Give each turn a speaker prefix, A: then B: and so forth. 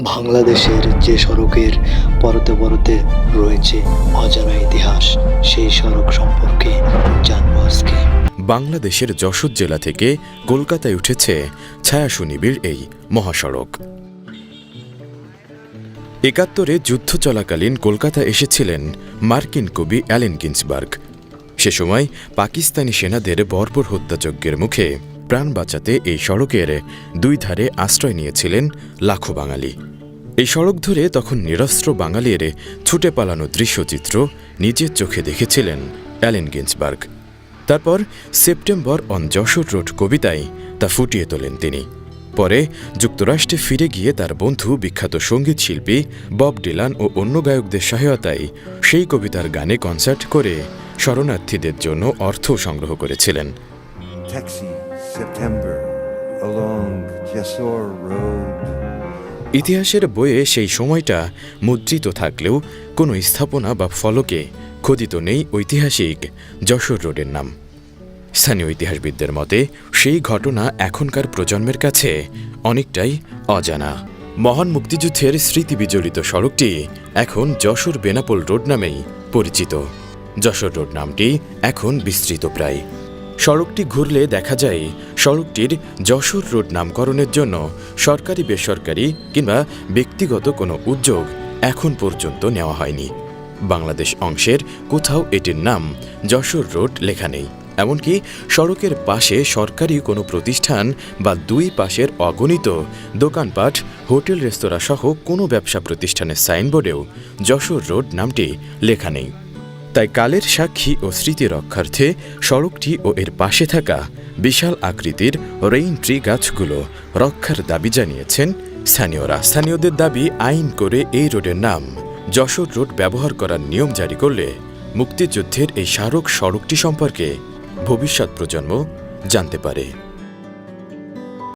A: বাংলাদেশের যে সড়কের পরতে পরতে রয়েছে অজানা ইতিহাস, সেই সড়ক সম্পর্কে জানব আজকে।
B: বাংলাদেশের যশোর জেলা থেকে কলকাতায় উঠেছে ছায়া সুনিবিড় এই মহাসড়ক। একাত্তরে যুদ্ধ চলাকালীন কলকাতা এসেছিলেন মার্কিন কবি অ্যালেন গিন্সবার্গ। সে সময় পাকিস্তানি সেনাদের বর্বর হত্যাযজ্ঞের মুখে প্রাণ বাঁচাতে এই সড়কের দুই ধারে আশ্রয় নিয়েছিলেন লাখো বাঙালি। এই সড়ক ধরে তখন নিরস্ত্র বাঙালির ছুটে পালানো দৃশ্যচিত্র নিজের চোখে দেখেছিলেন অ্যালেন গিন্সবার্গ। তারপর সেপ্টেম্বর অন যশোর রোড কবিতায় তা ফুটিয়ে তোলেন তিনি। পরে যুক্তরাষ্ট্রে ফিরে গিয়ে তার বন্ধু বিখ্যাত সংগীত শিল্পী বব ডিলান ও অন্য গায়কদের সহায়তায় সেই কবিতার গানে কনসার্ট করে শরণার্থীদের জন্য অর্থ সংগ্রহ করেছিলেন।
C: September, along Jessor Road.
B: ইতিহাসের বইয়ে সেই সময়টা মুদ্রিত থাকলেও কোনো স্থাপনা বা ফলকে খোদিত নেই ঐতিহাসিক যশোর রোডের নাম। স্থানীয় ইতিহাসবিদদের মতে সেই ঘটনা এখনকার প্রজন্মের কাছে অনেকটাই অজানা। মহান মুক্তিযুদ্ধের স্মৃতি বিজড়িত সড়কটি এখন যশোর বেনাপোল রোড নামেই পরিচিত। যশোর রোড নামটি এখন বিস্তৃত প্রায়। সড়কটি ঘুরলে দেখা যায় সড়কটির যশোর রোড নামকরণের জন্য সরকারি, বেসরকারি কিংবা ব্যক্তিগত কোনো উদ্যোগ এখন পর্যন্ত নেওয়া হয়নি। বাংলাদেশ অংশের কোথাও এটির নাম যশোর রোড লেখা নেই। এমনকি সড়কের পাশে সরকারি কোনো প্রতিষ্ঠান বা দুই পাশের অগণিত দোকানপাট, হোটেল রেস্তোরাঁ সহ কোনো ব্যবসা প্রতিষ্ঠানের সাইনবোর্ডেও যশোর রোড নামটি লেখা নেই। তাই কালের সাক্ষী ও স্মৃতি রক্ষার্থে সড়কটি ও এর পাশে থাকা বিশাল আকৃতির রেইন ট্রি গাছগুলো রক্ষার দাবি জানিয়েছেন স্থানীয়রা। স্থানীয়দের দাবি, আইন করে এই রোডের নাম যশোর রোড ব্যবহার করার নিয়ম জারি করলে মুক্তিযুদ্ধের এই স্মারক সড়কটি সম্পর্কে ভবিষ্যৎ প্রজন্ম জানতে পারে।